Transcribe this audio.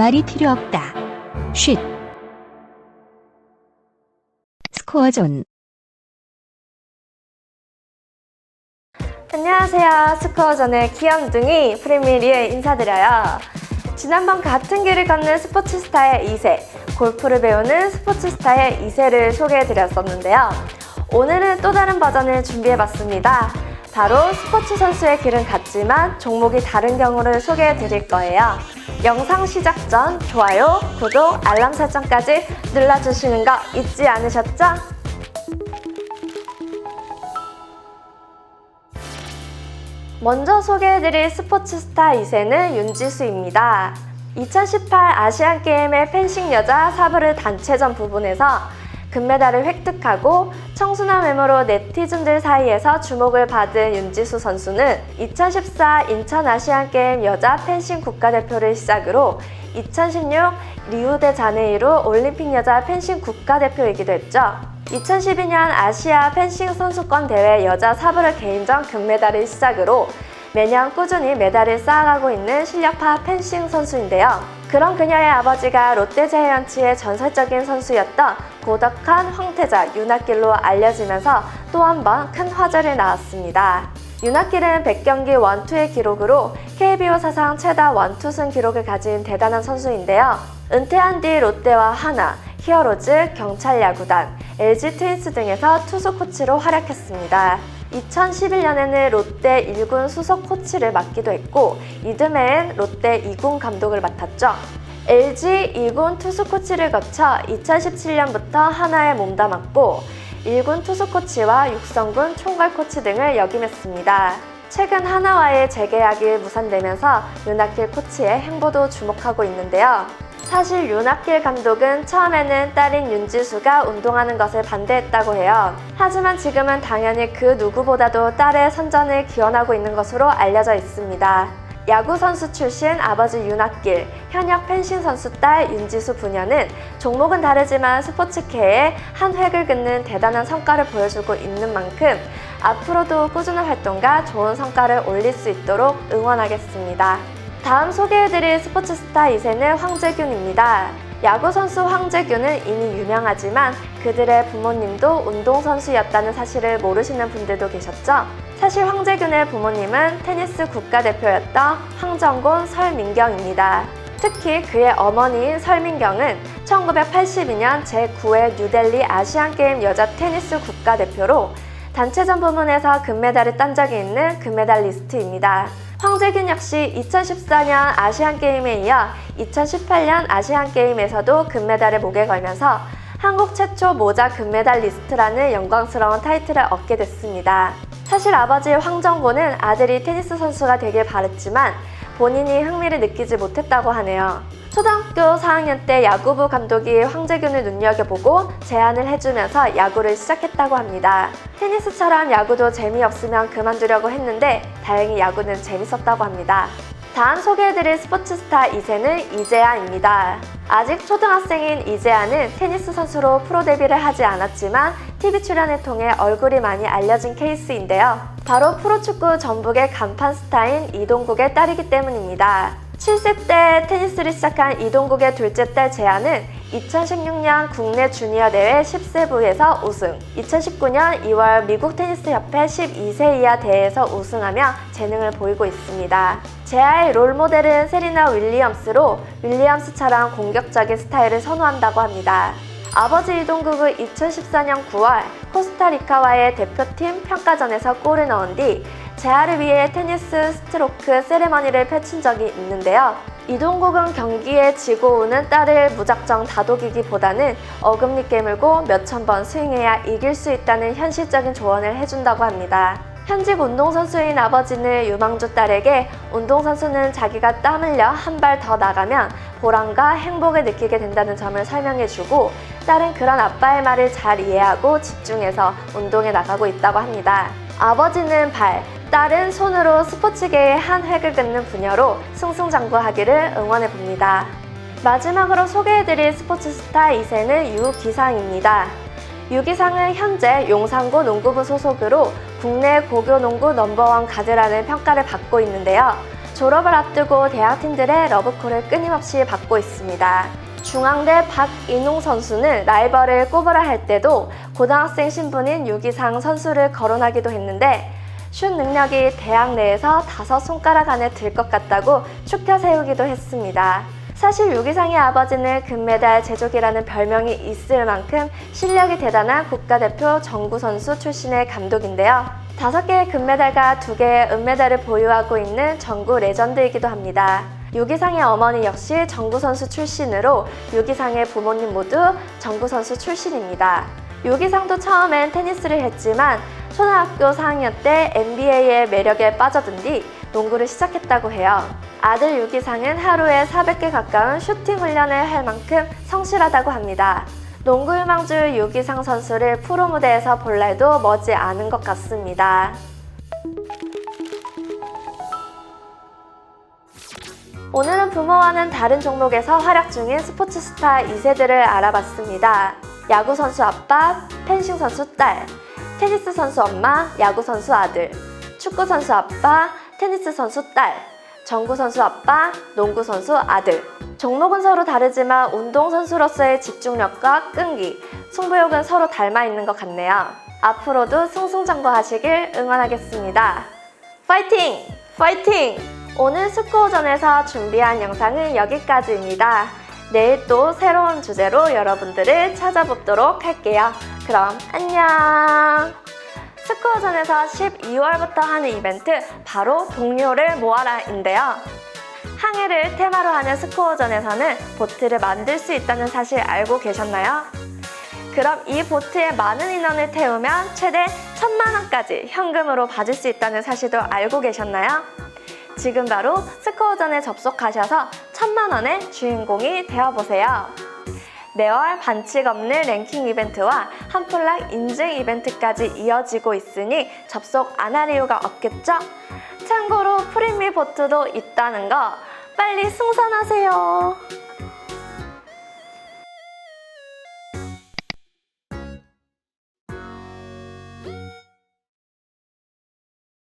말이 필요 없다. 쉿. 스코어 존. 안녕하세요. 스코어전의 귀염둥이 프리미리에 인사드려요. 지난번 같은 길을 걷는 스포츠스타의 2세, 골프를 배우는 스포츠스타의 2세를 소개해드렸었는데요. 오늘은 또 다른 버전을 준비해봤습니다. 바로 스포츠 선수의 길은 같지만 종목이 다른 경우를 소개해드릴 거예요. 영상 시작 전 좋아요, 구독, 알람 설정까지 눌러주시는 거 잊지 않으셨죠? 먼저 소개해드릴 스포츠 스타 2세는 윤지수입니다. 2018 아시안게임의 펜싱 여자 사브르 단체전 부분에서 금메달을 획득하고 청순한 외모로 네티즌들 사이에서 주목을 받은 윤지수 선수는 2014 인천 아시안게임 여자 펜싱 국가대표를 시작으로 2016 리우데자네이루 올림픽 여자 펜싱 국가대표이기도 했죠. 2012년 아시아 펜싱 선수권 대회 여자 사브르 개인전 금메달을 시작으로 매년 꾸준히 메달을 쌓아가고 있는 실력파 펜싱 선수인데요. 그런 그녀의 아버지가 롯데자이언츠의 전설적인 선수였던 고덕한 황태자 윤학길로 알려지면서 또 한 번 큰 화제를 낳았습니다. 윤학길은 100경기 원투의 기록으로 KBO 사상 최다 원투승 기록을 가진 대단한 선수인데요. 은퇴한 뒤 롯데와 하나, 히어로즈, 경찰야구단, LG 트윈스 등에서 투수 코치로 활약했습니다. 2011년에는 롯데 1군 수석 코치를 맡기도 했고 이듬해엔 롯데 2군 감독을 맡았죠. LG 2군 투수 코치를 거쳐 2017년부터 하나에 몸담았고 1군 투수 코치와 육성군 총괄 코치 등을 역임했습니다. 최근 하나와의 재계약이 무산되면서 윤학길 코치의 행보도 주목하고 있는데요. 사실 윤학길 감독은 처음에는 딸인 윤지수가 운동하는 것을 반대했다고 해요. 하지만 지금은 당연히 그 누구보다도 딸의 선전을 기원하고 있는 것으로 알려져 있습니다. 야구 선수 출신 아버지 윤학길, 현역 펜싱 선수 딸 윤지수 부녀는 종목은 다르지만 스포츠계에 한 획을 긋는 대단한 성과를 보여주고 있는 만큼 앞으로도 꾸준한 활동과 좋은 성과를 올릴 수 있도록 응원하겠습니다. 다음 소개해드릴 스포츠 스타 2세는 황재균입니다. 야구 선수 황재균은 이미 유명하지만 그들의 부모님도 운동선수였다는 사실을 모르시는 분들도 계셨죠? 사실 황재균의 부모님은 테니스 국가대표였던 황정곤 설민경입니다. 특히 그의 어머니인 설민경은 1982년 제9회 뉴델리 아시안게임 여자 테니스 국가대표로 단체전 부문에서 금메달을 딴 적이 있는 금메달리스트입니다. 황재균 역시 2014년 아시안게임에 이어 2018년 아시안게임에서도 금메달을 목에 걸면서 한국 최초 모자 금메달 리스트라는 영광스러운 타이틀을 얻게 됐습니다. 사실 아버지 황정고는 아들이 테니스 선수가 되길 바랬지만 본인이 흥미를 느끼지 못했다고 하네요. 초등학교 4학년 때 야구부 감독이 황재균을 눈여겨보고 제안을 해주면서 야구를 시작했다고 합니다. 테니스처럼 야구도 재미없으면 그만두려고 했는데 다행히 야구는 재밌었다고 합니다. 다음 소개해드릴 스포츠 스타 2세는 이재아입니다. 아직 초등학생인 이재아는 테니스 선수로 프로 데뷔를 하지 않았지만 TV 출연을 통해 얼굴이 많이 알려진 케이스인데요. 바로 프로축구 전북의 간판 스타인 이동국의 딸이기 때문입니다. 7세 때 테니스를 시작한 이동국의 둘째 딸 재아는 2016년 국내 주니어 대회 10세부에서 우승, 2019년 2월 미국 테니스 협회 12세 이하 대회에서 우승하며 재능을 보이고 있습니다. 재아의 롤 모델은 세리나 윌리엄스로 윌리엄스처럼 공격적인 스타일을 선호한다고 합니다. 아버지 이동국은 2014년 9월 코스타리카와의 대표팀 평가전에서 골을 넣은 뒤 재아를 위해 테니스 스트로크 세레머니를 펼친 적이 있는데요. 이동국은 경기에 지고 오는 딸을 무작정 다독이기보다는 어금니 깨물고 몇천 번 스윙해야 이길 수 있다는 현실적인 조언을 해준다고 합니다. 현직 운동선수인 아버지는 유망주 딸에게 운동선수는 자기가 땀 흘려 한 발 더 나가면 보람과 행복을 느끼게 된다는 점을 설명해주고 딸은 그런 아빠의 말을 잘 이해하고 집중해서 운동에 나가고 있다고 합니다. 아버지는 발, 딸은 손으로 스포츠계의 한 획을 긋는 분야로 승승장구하기를 응원해 봅니다. 마지막으로 소개해드릴 스포츠 스타 2세는 유기상입니다. 유기상은 현재 용산고 농구부 소속으로 국내 고교 농구 넘버원 가드라는 평가를 받고 있는데요. 졸업을 앞두고 대학팀들의 러브콜을 끊임없이 받고 있습니다. 중앙대 박인웅 선수는 라이벌을 꼽으라 할 때도 고등학생 신분인 유기상 선수를 거론하기도 했는데 슛 능력이 대학 내에서 다섯 손가락 안에 들 것 같다고 축켜 세우기도 했습니다. 사실 유기상의 아버지는 금메달 제조기라는 별명이 있을 만큼 실력이 대단한 국가대표 정구 선수 출신의 감독인데요. 다섯 개의 금메달과 두 개의 은메달을 보유하고 있는 정구 레전드이기도 합니다. 유기상의 어머니 역시 정구 선수 출신으로 유기상의 부모님 모두 정구 선수 출신입니다. 유기상도 처음엔 테니스를 했지만 초등학교 4학년 때 NBA의 매력에 빠져든 뒤 농구를 시작했다고 해요. 아들 유기상은 하루에 400개 가까운 슈팅 훈련을 할 만큼 성실하다고 합니다. 농구 유망주 유기상 선수를 프로 무대에서 볼 날도 머지 않은 것 같습니다. 오늘은 부모와는 다른 종목에서 활약 중인 스포츠 스타 2세들을 알아봤습니다. 야구 선수 아빠, 펜싱 선수 딸, 테니스 선수 엄마, 야구 선수 아들, 축구 선수 아빠, 테니스 선수 딸, 정구 선수 아빠, 농구 선수 아들. 종목은 서로 다르지만 운동선수로서의 집중력과 끈기, 승부욕은 서로 닮아 있는 것 같네요. 앞으로도 승승장구하시길 응원하겠습니다. 파이팅! 파이팅! 오늘 스코어전에서 준비한 영상은 여기까지입니다. 내일 또 새로운 주제로 여러분들을 찾아뵙도록 할게요. 그럼 안녕! 스코어전에서 12월부터 하는 이벤트 바로 동료를 모아라인데요. 항해를 테마로 하는 스코어전에서는 보트를 만들 수 있다는 사실 알고 계셨나요? 그럼 이 보트에 많은 인원을 태우면 최대 천만 원까지 현금으로 받을 수 있다는 사실도 알고 계셨나요? 지금 바로 스코어전에 접속하셔서 천만 원의 주인공이 되어보세요. 매월 반칙 없는 랭킹 이벤트와 한플락 인증 이벤트까지 이어지고 있으니 접속 안 할 이유가 없겠죠? 참고로 프리미 보트도 있다는 거 빨리 승선하세요.